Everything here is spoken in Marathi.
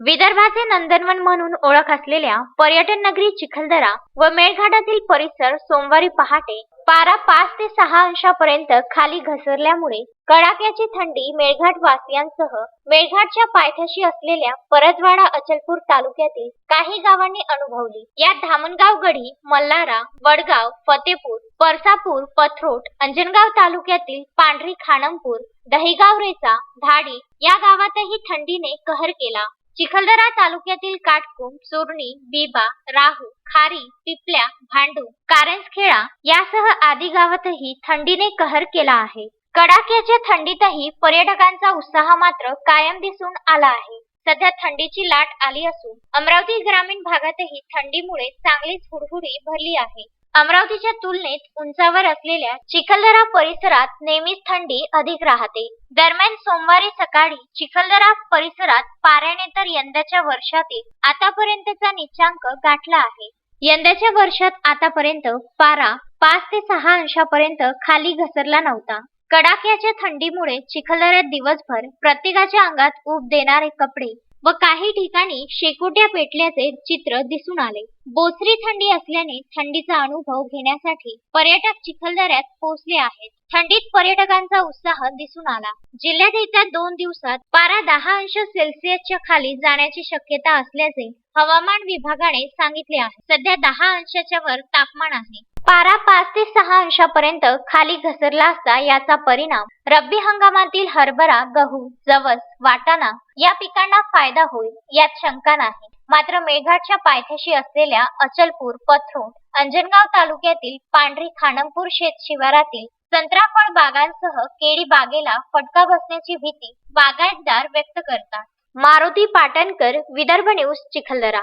विदर्भाचे नंदनवन म्हणून ओळख असलेल्या पर्यटन नगरी चिखलदरा व मेळघाटातील परिसर सोमवारी पहाटे पारा पाच ते सहा अंशापर्यंत खाली घसरल्यामुळे कडाक्याची थंडी मेळघाट वासियांसह मेळघाटच्या पायथ्याशी असलेल्या परतवाडा अचलपूर तालुक्यातील काही गावांनी अनुभवली. यात धामणगाव गढी मल्हारा वडगाव फतेपूर परसापूर पथरोट अंजनगाव तालुक्यातील पांढरी खानमपूर दहिगाव रेचा धाडी या गावातही थंडीने कहर केला. चिखलदरा तालुक्यातील काटकुम चुरणी बिबा राहू खारी पिपल्या भांडू कारंजखेडा यासह आदी गावातही थंडीने कहर केला आहे. कडाक्याच्या थंडीतही पर्यटकांचा उत्साह मात्र कायम दिसून आला आहे. सध्या थंडीची लाट आली असून अमरावती ग्रामीण भागातही थंडीमुळे चांगलीच हुडहुडी भरली आहे. अमरावतीच्या तुलनेत उंचावर असलेल्या चिखलदरा परिसरात नेहमीच थंडी अधिक राहते. दरम्यान सोमवारी सकाळी चिखलदरा परिसरात पाऱ्याने तर यंदाच्या वर्षातील आतापर्यंतचा निचांक गाठला आहे. यंदाच्या वर्षात आतापर्यंत पारा पाच ते सहा अंशापर्यंत खाली घसरला नव्हता. कडाक्याच्या थंडीमुळे चिखलदऱ्यात दिवसभर प्रत्येकाच्या अंगात ऊब देणारे कपडे व काही ठिकाणी शेकोट्या पेटल्याचे चित्र दिसून आले. बोचरी थंडी असल्याने थंडीचा अनुभव घेण्यासाठी पर्यटक चिखलदऱ्यात पोहोचले आहेत. थंडीत पर्यटकांचा उत्साह दिसून आला. जिल्ह्यात येत्या दोन दिवसात पारा दहा अंश सेल्सिअसच्या खाली जाण्याची शक्यता असल्याचे हवामान विभागाने सांगितले आहे. सध्या दहा अंशाच्या वर तापमान आहे. पारा पाच ते सहा अंशापर्यंत खाली घसरला असता याचा परिणाम रब्बी हंगामातील हरभरा गहू जवस वाटाणा या पिकांना फायदा होईल यात शंका नाही. मात्र मेळघाटच्या पायथ्याशी असलेल्या अचलपूर पथरोट अंजनगाव तालुक्यातील पांढरी खानमपूर शेत शिवारातील संत्राफळ बागांसह केळी बागेला फटका बसण्याची भीती बागायतदार व्यक्त करतात. मारुती पाटणकर विदर्भ न्यूज चिखलदरा.